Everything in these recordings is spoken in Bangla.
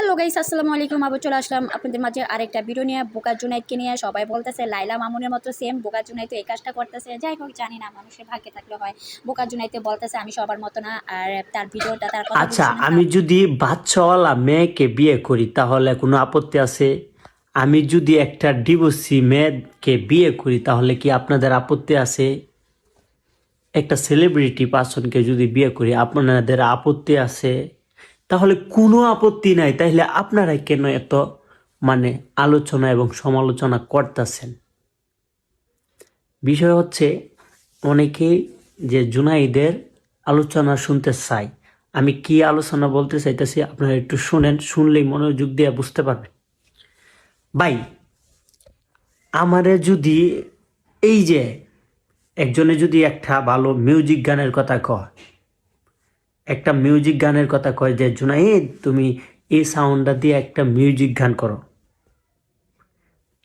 হ্যালো গাইস আসসালামু আলাইকুম। আবার চলে আসলাম আপনাদের মাঝে আরেকটা ভিডিও নিয়ে। বোকা জুনাইদকে নিয়ে সবাই বলতেছে লাইলা মামুনের মতো সেম বোকা জুনাইদ এই কাজটা করতেছে। যাই হোক জানি না মানুষের ভাগ্যে থাকলে হয়। বোকা জুনাইতে বলতেছে আমি সবার মতো না। আর তার ভিডিওটা তার কথা আচ্ছা আমি যদি বাচ্চাওয়ালা মেয়েকে বিয়ে করি তাহলে কোনো আপত্তি আছে? আমি যদি একটা ডিভোর্সি মেয়েকে বিয়ে করি তাহলে কি আপনাদের আপত্তি আছে? একটা সেলিব্রিটি পার্সনকে যদি বিয়ে করি আপনাদের আপত্তি আছে? তাহলে কোনো আপত্তি নাই। তাহলে আপনারা কেন এত মানে আলোচনা এবং সমালোচনা করতেছেন? বিষয় হচ্ছে, অনেকেই যে জুনাইদের আলোচনা শুনতে চাই আমি কি আলোচনা বলতে চাইতেছি আপনারা একটু শুনেন, শুনলেই মনোযোগ দিয়ে বুঝতে পারবেন। ভাই, আমারে যদি এই যে, একজনে যদি একটা ভালো মিউজিক গানের কথা কয় একটা মিউজিক গানের কথা কয় যে, জুনাইদ, তুমি এই সাউন্ডটা দিয়ে একটা মিউজিক গান করো।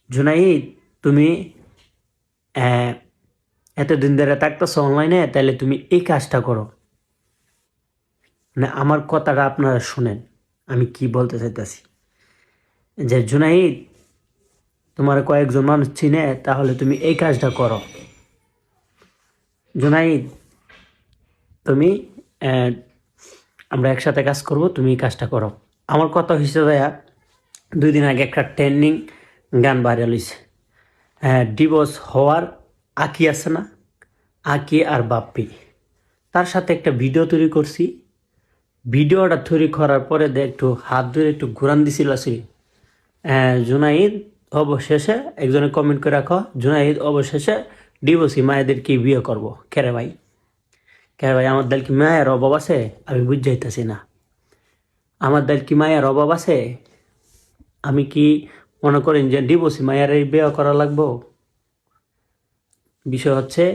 জুনাইদ, তুমি এতদিন ধরে থাকতেছো অনলাইনে তাহলে তুমি এই কাজটা করো। মানে আমার কথাটা আপনারা শুনেন, আমি কি বলতে চাইতেছি? যে, জুনাইদ, তোমার কয়েকজন মানুষ চিনে, তাহলে তুমি এই কাজটা করো। জুনাইদ, তুমি আমরা একসাথে কাজ করব, তুমি কাজটা করো। আমার কথা হয়েছে ভাইয়া, দুই দিন আগে একটা ট্রেন্ডিং গান ভাইরাল হয়েছে ডিভোর্স হওয়ার আঁকি আছে না? আঁকি আর বাপ্পি। তার সাথে একটা ভিডিও তৈরি করছি। ভিডিওটা তৈরি করার পরে দে একটু হাত ধরে একটু ঘুরান দিছিল আসি জুনাইদ, অবশেষে একজনে কমেন্ট করে রাখো, জুনাইদ, অবশেষে ডিভোর্সি মায়েদেরকে বিয়ে করব। কেরে ভাই? কেরে ভাই, আমার দল কি মায়ের অভাব আছে? আমি বুঝাইতেছি না। আমার দল কি মায়ের অভাব আছে? আমি কি মনে করেন যে ডিভোর্সি মায়ের এই বিয়ে করা লাগবো? বিষয় হচ্ছে,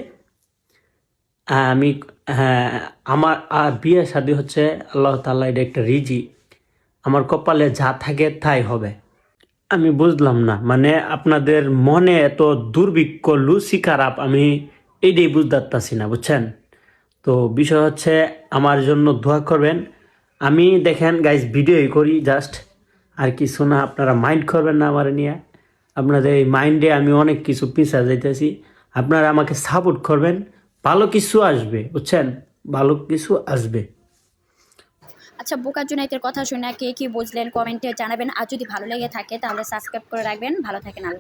আমি হ্যাঁ আমার আর বিয়ে শাদী হচ্ছে আল্লাহ তাল্লাহ এটা একটা রিজি। আমার কপালে যা থাকে তাই হবে। আমি বুঝলাম না মানে আপনাদের মনে এত দুর্ভিক্ষ লুচি খারাপ, আমি এইটাই বুঝতে পারতাছি না, বুঝছেন? তো বিষয় হচ্ছে আমার জন্য দোয়া করবেন। আমি দেখেন গাইজ ভিডিওই করি জাস্ট আর কিছু না, আপনারা মাইন্ড করবেন না আমার নিয়ে। আপনাদের এই মাইন্ডে আমি অনেক কিছু পিছা যাইতেছি। আপনারা আমাকে সাপোর্ট করবেন। ভালো কিছু আসবে, বুঝছেন? ভালো কিছু আসবে। আচ্ছা বোকা জুনাইতের কথা শুনে কে কি বুঝলেন? কমেন্টে জানাবেন। আর যদি ভালো লেগে থাকে, তাহলে সাবস্ক্রাইব করে রাখবেন। ভালো থাকেন, আল্লাহ